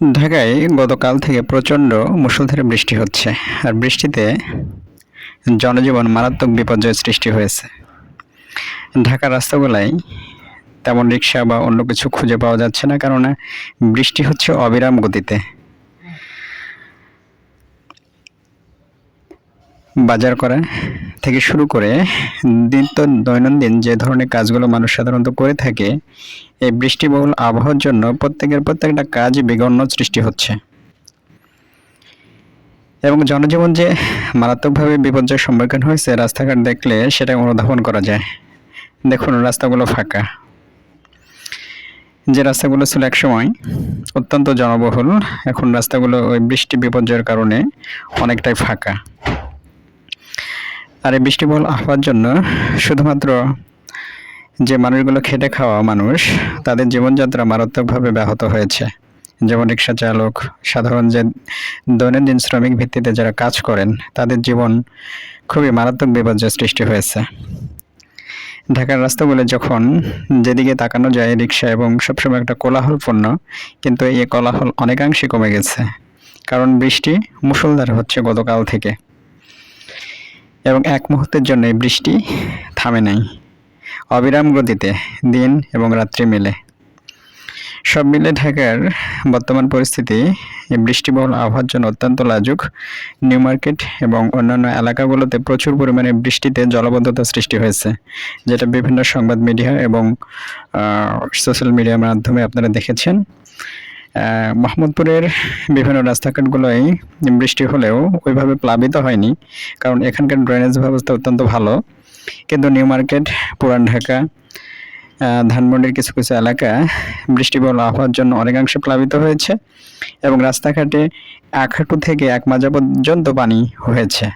ঢাকায় গতকাল থেকে প্রচণ্ড মুষলধারে বৃষ্টি হচ্ছে। আর বৃষ্টিতে জনজীবন মারাত্মক বিপর্যয়ের সৃষ্টি হয়েছে। ঢাকার রাস্তাগুলায় তেমন রিক্সা বা অন্য কিছু খুঁজে পাওয়া যাচ্ছে না কারণ বৃষ্টি হচ্ছে অবিরাম গতিতে। বাজার করা থেকে শুরু করে নিত্য দৈনন্দিন যে ধরনের কাজগুলো মানুষ সাধারণত করে থাকে, এই বৃষ্টিবহুল আবহাওয়ার জন্য প্রত্যেকের প্রত্যেকটা কাজ বিঘ্ন সৃষ্টি হচ্ছে। এবং জনজীবন যে মারাত্মকভাবে বিপর্যয়ের সম্মুখীন হয়েছে, রাস্তাঘাট দেখলে সেটা অনুধাবন করা যায়। দেখুন, রাস্তাগুলো ফাঁকা। যে রাস্তাগুলো ছিল একসময় অত্যন্ত জনবহুল, এখন রাস্তাগুলো ওই বৃষ্টি বিপর্যয়ের কারণে অনেকটাই ফাঁকা। আর এই বৃষ্টিবহুল আবহাওয়ার জন্য শুধুমাত্র যে মানুষগুলো খেটে খাওয়া মানুষ, তাদের জীবনযাত্রা মারাত্মকভাবে ব্যাহত হয়েছে। যেমন রিক্সা চালক, সাধারণ যে দৈনন্দিন শ্রমিক ভিত্তিতে যারা কাজ করেন, তাদের জীবন খুবই মারাত্মক বিপর্যয় সৃষ্টি হয়েছে। ঢাকার রাস্তাগুলো যখন যেদিকে তাকানো যায় রিক্সা এবং সবসময় একটা কোলাহলপূর্ণ, কিন্তু এই কোলাহল অনেকাংশে কমে গেছে। কারণ বৃষ্টি মুষলধার হচ্ছে গতকাল থেকে। এবং এক মুহূর্তের জন্য বৃষ্টি থামে নাই। অবিরাম গতিতে, দিন এবং রাত্রি মিলে। সব মিলে ঢাকার বর্তমান পরিস্থিতি বৃষ্টিবহুল আবহাওয়ার জন্য অত্যন্ত লাজুক। নিউ মার্কেট এবং অন্যান্য এলাকাগুলোতে প্রচুর পরিমাণে বৃষ্টিতে জলবদ্ধতা সৃষ্টি হয়েছে, যেটা বিভিন্ন সংবাদ মিডিয়া এবং সোশ্যাল মিডিয়ার মাধ্যমে আপনারা দেখেছেন। মোহাম্মদপুরের বিভিন্ন রাস্তাঘাটগুলোয় বৃষ্টি হলেও ওইভাবে প্লাবিত হয়নি, কারণ এখানকার ড্রেনেজ ব্যবস্থা অত্যন্ত ভালো। কিন্তু নিউ মার্কেট, পুরান ঢাকা ধানমন্ডির কিছু কিছু এলাকা বৃষ্টিবহুল আবহাওয়ার জন্য অনেকাংশে প্লাবিত হয়েছে এবং রাস্তাঘাটে এক হাঁটু থেকে এক মাজা পর্যন্ত পানি হয়েছে।